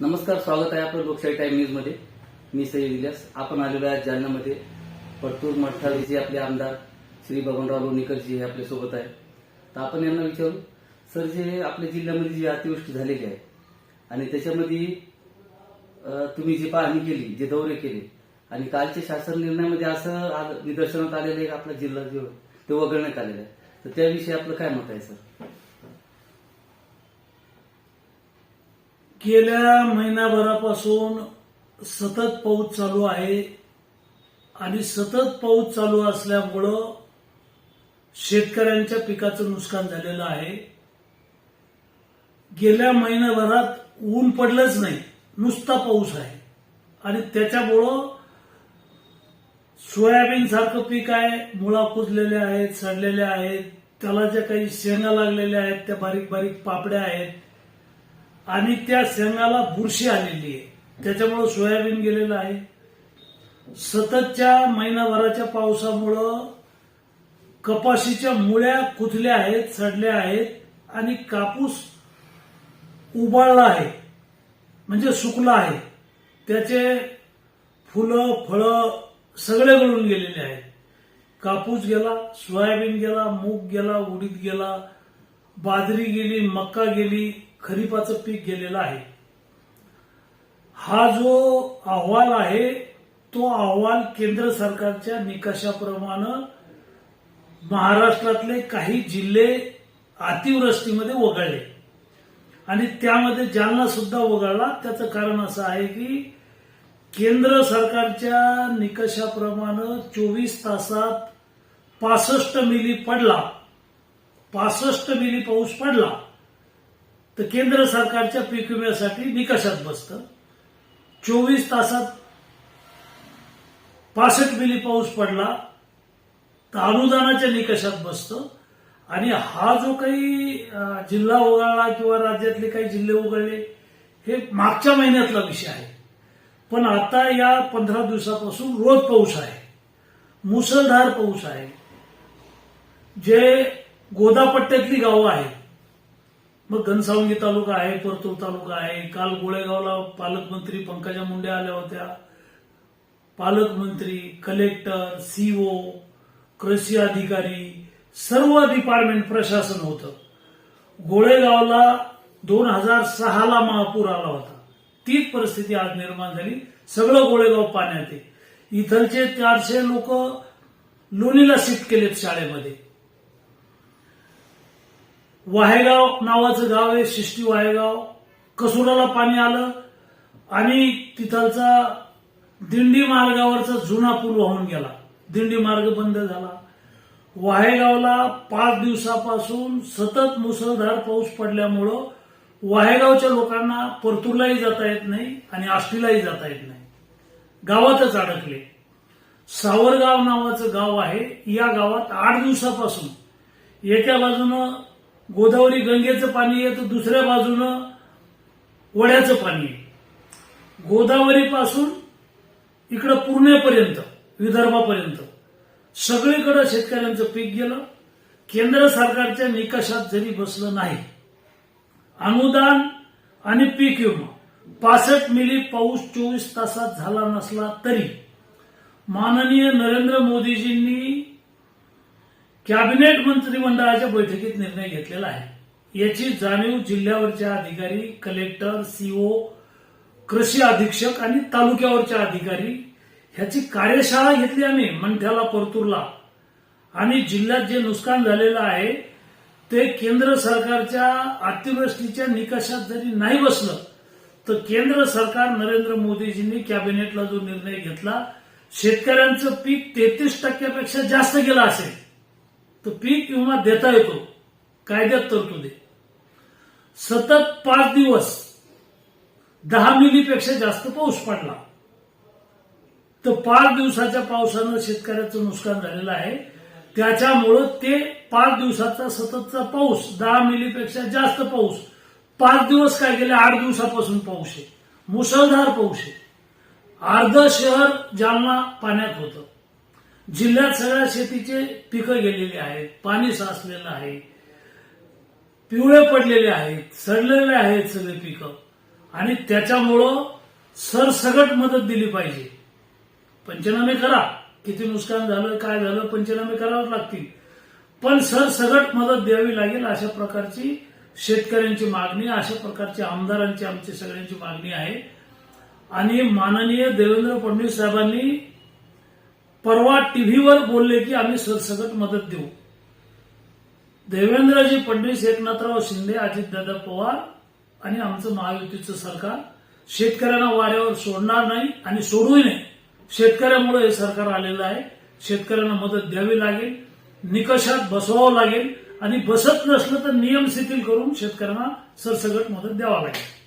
नमस्कार स्वागत आहे आपलं लोकशाही टाइम न्यूजमध्ये. मी सई इलियास आपण आलेलो आहे जालन्यामध्ये परतूर मठाळीचे आपले आमदार श्री बबनराव लोणीकरजी हे आपल्यासोबत आहे तर आपण यांना विचारू सर जे आपल्या जिल्ह्यामध्ये जी अतिवृष्टी झालेली आहे आणि त्याच्यामध्ये तुम्ही जी पाहणी केली जे दौरे केले आणि कालच्या शासन निर्णयामध्ये असं निदर्शनात आलेलं आहे की आपला जिल्हा जो ते वगळण्यात आलेला आहे. तर त्याविषयी आपलं काय मत आहे सर? गेल्या महिनाभरापासून सतत पाऊस चालू आहे आणि सतत पाऊस चालू असल्यामुळं शेतकऱ्यांच्या पिकाचं नुकसान झालेलं आहे. गेल्या महिनाभरात ऊन पडलंच नाही नुसता पाऊस आहे. आणि त्याच्यामुळं सोयाबीन सारखं पीक आहे मुळा कुजलेल्या आहेत सडलेल्या आहेत त्याला ज्या काही शेंगा लागलेल्या आहेत त्या बारीक बारीक पापड्या आहेत आणि त्या शेंगाला बुरशी आलेली आहे. त्याच्यामुळं सोयाबीन गेलेलं आहे. सततच्या महिनाभराच्या पावसामुळं कपाशीच्या मुळ्या कुथल्या आहेत सडल्या आहेत आणि कापूस उबाळला आहे. म्हणजे सुकला आहे. त्याचे फुलं फळं सगळे गळून गेलेले आहेत. कापूस गेला सोयाबीन गेला मूग गेला उडीद गेला बाजरी गेली मक्का गेली खरीपाचं पीक गेलेलं आहे. हा जो अहवाल आहे तो अहवाल केंद्र सरकारच्या निकषाप्रमाणे महाराष्ट्रातले काही जिल्हे अतिवृष्टीमध्ये वगळले. आणि त्यामध्ये जालना सुद्धा वगळला. त्याचं कारण असं आहे की केंद्र सरकारच्या निकषाप्रमाणे चोवीस तासात पासष्ट मिली पडला. पासष्ट मिली पाऊस पडला. तर केंद्र सरकारच्या पीक विम्यासाठी निकषात बसतं. चोवीस तासात पासष्ट मिली पाऊस पडला तर अनुदानाच्या निकषात बसतं. आणि हा जो काही जिल्हा वगळला किंवा राज्यातले काही जिल्हे उघडले हे मागच्या महिन्यातला विषय आहे. पण आता या पंधरा दिवसापासून रोज पाऊस आहे. मुसळधार पाऊस आहे. जे गोदापट्ट्यातली गावं आहेत मग घनसावंगी तालुका आहे परतूर तालुका आहे. काल गोळेगावला पालकमंत्री पंकजा मुंडे आल्या होत्या. पालकमंत्री कलेक्टर सीओ कृषी अधिकारी सर्व डिपार्टमेंट प्रशासन होतं. गोळेगावला दोन हजार सहाला महापूर आला होता. तीच परिस्थिती आज निर्माण झाली. सगळं गोळेगाव पाण्यात आहे. इथलचे चारशे लोक लोणीला शिफ्ट केलेत शाळेमध्ये. वाहेगाव नावाचं गाव आहे शिष्टी वाहेगाव. कसुराला पाणी आलं आणि तिथलचा दिंडी मार्गावरचा जुना पूल वाहून गेला. दिंडी मार्ग बंद झाला. वाहेगावला पाच दिवसापासून सतत मुसळधार पाऊस पडल्यामुळं वाहेगावच्या लोकांना परतूरलाही जाता येत नाही आणि आष्टीलाही जाता येत नाही. गावातच अडकले. सावरगाव नावाचं गाव आहे. या गावात आठ दिवसापासून एका बाजूनं गोदावरी गंगेचं पाणी आहे तर दुसऱ्या बाजूनं वड्याचं पाणी आहे. गोदावरीपासून इकडं पुण्यापर्यंत विदर्भापर्यंत. सगळीकडे शेतकऱ्यांचं पीक गेलं. केंद्र सरकारच्या निकषात जरी बसलं नाही अनुदान आणि पीक विमा पासष्ट मिली पाऊस चोवीस तासात झाला नसला तरी माननीय नरेंद्र मोदीजींनी कॅबिनेट मंत्रिमंडळाच्या बैठकीत निर्णय घेतलेला आहे. याची जाणीव जिल्ह्यावरच्या अधिकारी कलेक्टर सीओ कृषी अधीक्षक आणि तालुक्यावरच्या अधिकारी ह्याची कार्यशाळा घेतली आम्ही मंठ्याला परतूरला. आणि जिल्ह्यात जे नुकसान झालेलं आहे ते केंद्र सरकारच्या अतिवृष्टीच्या निकषात जरी नाही बसलं तर केंद्र सरकार नरेंद्र मोदीजींनी कॅबिनेटला जो निर्णय घेतला शेतकऱ्यांचं पीक तेहतीस टक्क्यापेक्षा जास्त गेलं असेल. तो पीक विमा देता येतो. कायद्यात तरतुदी सतत पाच दिवस दहा मिलीपेक्षा जास्त पाऊस पडला. तर पाच दिवसाच्या पावसानं शेतकऱ्याचं नुकसान झालेलं आहे. त्याच्यामुळं ते पाच दिवसाचा सततचा पाऊस दहा मिलीपेक्षा जास्त पाऊस. पाच दिवस काय गेले आठ दिवसापासून पाऊस आहे. मुसळधार पाऊस आहे. अर्ध शहर जालना पाण्यात होतं. जिल्ह्यात सगळ्या शेतीचे पिकं गेलेली आहेत पाणी साचलेलं आहे पिवळे पडलेले आहेत सडलेले आहेत सगळे पिकं. आणि त्याच्यामुळं सरसगट मदत दिली पाहिजे. पंचनामे करा. किती नुकसान झालं काय झालं पंचनामे करावं लागतील. पण सरसगट मदत द्यावी लागेल अशा प्रकारची शेतकऱ्यांची मागणी अशा प्रकारची आमदारांची आमची सगळ्यांची मागणी आहे. आणि माननीय देवेंद्र फडणवीस साहेबांनी परवा टीव्हीवर बोलले की आम्ही सरसकट मदत देऊ. देवेंद्रजी फडणवीस एकनाथराव शिंदे अजितदादा पवार आणि आमचं महायुतीचं सरकार शेतकऱ्यांना वाऱ्यावर सोडणार नाही आणि सोडूही नाही. शेतकऱ्यामुळे हे सरकार आलेलं आहे. शेतकऱ्यांना मदत द्यावी लागेल. निकषात बसवावं लागेल. आणि बसत नसलं तर नियम शिथिल करून शेतकऱ्यांना सरसगट मदत द्यावा लागेल.